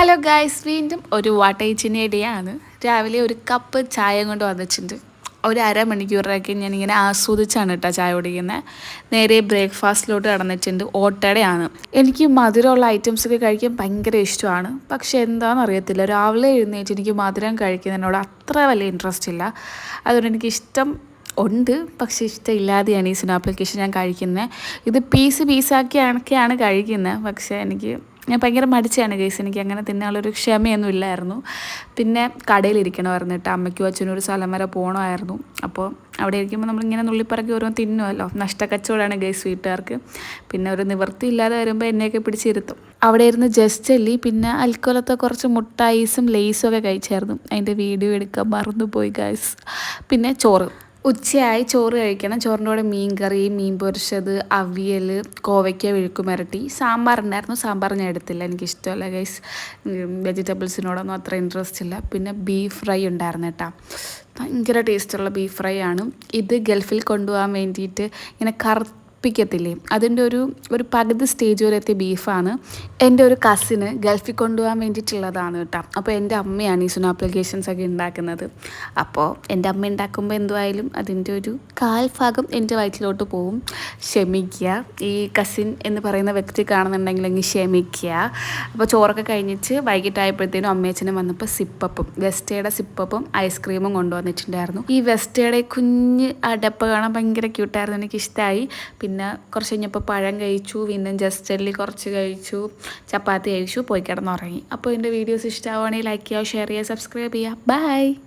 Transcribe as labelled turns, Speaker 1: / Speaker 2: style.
Speaker 1: Hello guys വീണ്ടും ഒരു വാട്ടേച്ചിന്റെ ഇടയാണ് രാവിലെ ഒരു കപ്പ് ചായ കൊണ്ട് വന്നിട്ടുണ്ട്. ഒരു അരമണിക്കൂറൊക്കെ ഞാനിങ്ങനെ ആസ്വദിച്ചാണ് കേട്ടോ ചായ കുടിക്കുന്നത് നേരെ ബ്രേക്ക്ഫാസ്റ്റിലോട്ട് കടന്നിട്ടുണ്ട് ഓട്ടടയാണ് എനിക്ക് മധുരമുള്ള ഐറ്റംസ് ഒക്കെ കഴിക്കാൻ ഭയങ്കര ഇഷ്ടമാണ്. പക്ഷെ എന്താണെന്ന് അറിയത്തില്ല. രാവിലെ എഴുന്നേറ്റ് എനിക്ക് മധുരം കഴിക്കുന്നതിനോട് അത്ര വലിയ ഇൻട്രസ്റ്റ് ഇല്ല. അതുകൊണ്ട് എനിക്ക് ഇഷ്ടം ഉണ്ട്. പക്ഷേ ഇഷ്ടമില്ലാതെയാണ് ഈ സിനിമ ആപ്ലിക്കേഷൻ ഞാൻ കഴിക്കുന്നത് ഇത് പീസ് പീസാക്കിയൊക്കെയാണ് കഴിക്കുന്നത് പക്ഷേ എനിക്ക് ഞാൻ ഭയങ്കര മടിച്ചാണ് കേസ് എനിക്ക് അങ്ങനെ തിന്നാനുള്ളൊരു ക്ഷമയൊന്നും ഇല്ലായിരുന്നു. പിന്നെ കടയിലിരിക്കണമായിരുന്നു കേട്ടോ. അമ്മയ്ക്കും അച്ഛനും ഒരു സ്ഥലം വരെ പോകണമായിരുന്നു അപ്പോൾ അവിടെ ഇരിക്കുമ്പോൾ നമ്മളിങ്ങനെ നുള്ളിപ്പറക്കി ഓരോ തിന്നുമല്ലോ നഷ്ടക്കച്ചവടമാണ് ഗൈസ് വീട്ടുകാർക്ക്. പിന്നെ ഒരു നിവൃത്തി ഇല്ലാതെ വരുമ്പോൾ എന്നെയൊക്കെ പിടിച്ചിരുത്തും അവിടെ ഇരുന്ന് ജസ്റ്റ് അല്ലി പിന്നെ അൽക്കൊലത്തെ കുറച്ച് മുട്ടായിസും ലേസും ഒക്കെ കഴിച്ചായിരുന്നു. അതിന്റെ വീഡിയോ എടുക്കാൻ മറന്നുപോയി ഗൈസ് പിന്നെ ചോറ്. ഉച്ചയായി ചോറ് കഴിക്കണം. ചോറിന്റെ കൂടെ മീൻ കറി മീൻ പൊരിച്ചത് അവിയൽ കോവയ്ക്ക വിഴുക്കുമരട്ടി സാമ്പാർ ഉണ്ടായിരുന്നു സാമ്പാർ ഞാൻ എടുത്തില്ല. എനിക്കിഷ്ടമല്ല ഗൈസ് വെജിറ്റബിൾസിനോടൊന്നും അത്ര ഇൻട്രസ്റ്റ് ഇല്ല. പിന്നെ ബീഫ് ഫ്രൈ ഉണ്ടായിരുന്നു കേട്ടോ. ഭയങ്കര ടേസ്റ്റുള്ള ബീഫ് ഫ്രൈ ആണ്. ഇത് ഗൾഫിൽ കൊണ്ടുപോകാൻ വേണ്ടിയിട്ട് ഇങ്ങനെ കറുത്ത പ്പിക്കത്തില്ലേ അതിന്റെ ഒരു ഒരു പകുതി സ്റ്റേജ് വരെ എത്തിയ ബീഫാണ് എന്റെ ഒരു കസിന് ഗൾഫിൽ കൊണ്ടുപോകാൻ വേണ്ടിയിട്ടുള്ളതാണ് കേട്ടോ. അപ്പോൾ എന്റെ അമ്മയാണ് ഈ സുന ആപ്ലിക്കേഷൻസ് ഒക്കെ ഉണ്ടാക്കുന്നത്. അപ്പോൾ എന്റെ അമ്മ ഉണ്ടാക്കുമ്പോൾ എന്തുവായാലും അതിന്റെ ഒരു കാൽ ഭാഗം എന്റെ വയറ്റിലോട്ട് പോവും. ക്ഷമിക്കുക. ഈ കസിൻ എന്ന് പറയുന്ന വ്യക്തി കാണുന്നുണ്ടെങ്കിൽ ക്ഷമിക്കുക. അപ്പോൾ ചോറൊക്കെ കഴിഞ്ഞിട്ട് വൈകിട്ടായപ്പോഴത്തേനും അമ്മയച്ഛനും വന്നപ്പോൾ സിപ്പപ്പും വെസ്റ്റയുടെ സിപ്പപ്പും ഐസ്ക്രീമും കൊണ്ടുവന്നിട്ടുണ്ടായിരുന്നു. ഈ വെസ്റ്റയുടെ കുഞ്ഞ് അടപ്പ് കാണാൻ ഭയങ്കര ക്യൂട്ടായിരുന്നു എനിക്കിഷ്ടമായി പിന്നെ കുറച്ച് കഴിഞ്ഞപ്പോൾ പഴം കഴിച്ചു വീണ്ടും ജസ്റ്റല്ലി കുറച്ച് കഴിച്ചു ചപ്പാത്തി കഴിച്ചു പോയി കിടന്നുറങ്ങി. അപ്പോൾ എന്റെ വീഡിയോസ് ഇഷ്ടമാവുകയാണെങ്കിൽ ലൈക്ക് ചെയ്യുക ഷെയർ ചെയ്യുക സബ്സ്ക്രൈബ് ചെയ്യുക. ബൈ